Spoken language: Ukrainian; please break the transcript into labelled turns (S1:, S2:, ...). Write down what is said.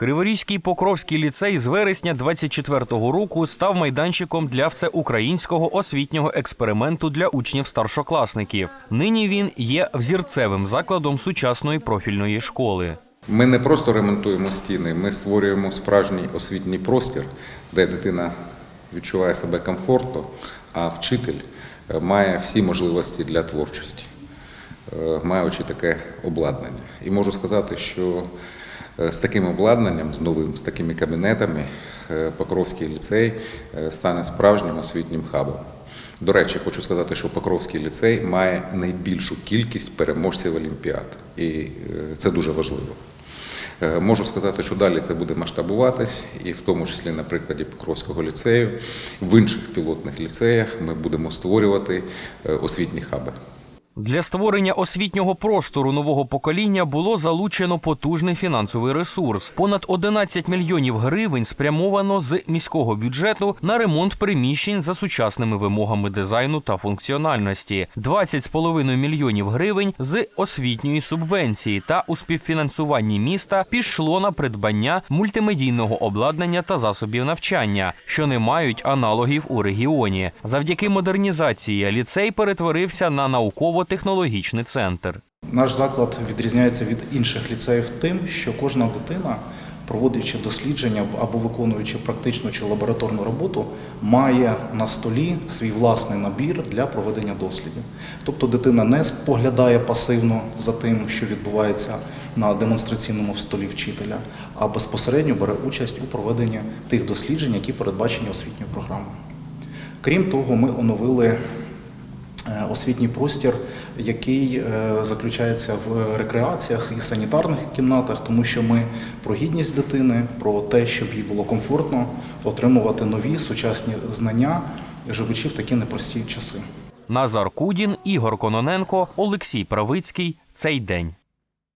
S1: Криворізький Покровський ліцей з вересня 24-го року став майданчиком для всеукраїнського освітнього експерименту для учнів старшокласників. Нині він є взірцевим закладом сучасної профільної школи.
S2: Ми не просто ремонтуємо стіни, ми створюємо справжній освітній простір, де дитина відчуває себе комфортно, а вчитель е, має всі можливості для творчості, е, маючи таке обладнання. І можу сказати, що з таким обладнанням, з новим, з такими кабінетами, е, Покровський ліцей е, стане справжнім освітнім хабом. До речі, хочу сказати, що Покровський ліцей має найбільшу кількість переможців Олімпіад, і е, це дуже важливо. Е, Можу сказати, що далі це буде масштабуватись, і в тому числі на прикладі Покровського ліцею, в інших пілотних ліцеях ми будемо створювати е, освітні хаби.
S1: Для створення освітнього простору нового покоління було залучено потужний фінансовий ресурс. Понад 11 мільйонів гривень спрямовано з міського бюджету на ремонт приміщень за сучасними вимогами дизайну та функціональності, 20,5 мільйонів гривень з освітньої субвенції та у співфінансуванні міста пішло на придбання мультимедійного обладнання та засобів навчання, що не мають аналогів у регіоні. Завдяки модернізації ліцей перетворився на науково-технологічний центр.
S3: Наш заклад відрізняється від інших ліцеїв тим, що кожна дитина, проводячи дослідження або виконуючи практичну чи лабораторну роботу, має на столі свій власний набір для проведення дослідів. Тобто дитина не споглядає пасивно за тим, що відбувається на демонстраційному столі вчителя, а безпосередньо бере участь у проведенні тих досліджень, які передбачені освітньою програмою. Крім того, ми оновили освітній простір, який е, заключається в рекреаціях і санітарних кімнатах, тому що ми про гідність дитини, про те, щоб їй було комфортно отримувати нові сучасні знання, живучи в такі непрості часи.
S1: Назар Кудін, Ігор Кононенко, Олексій Правицький. Цей день.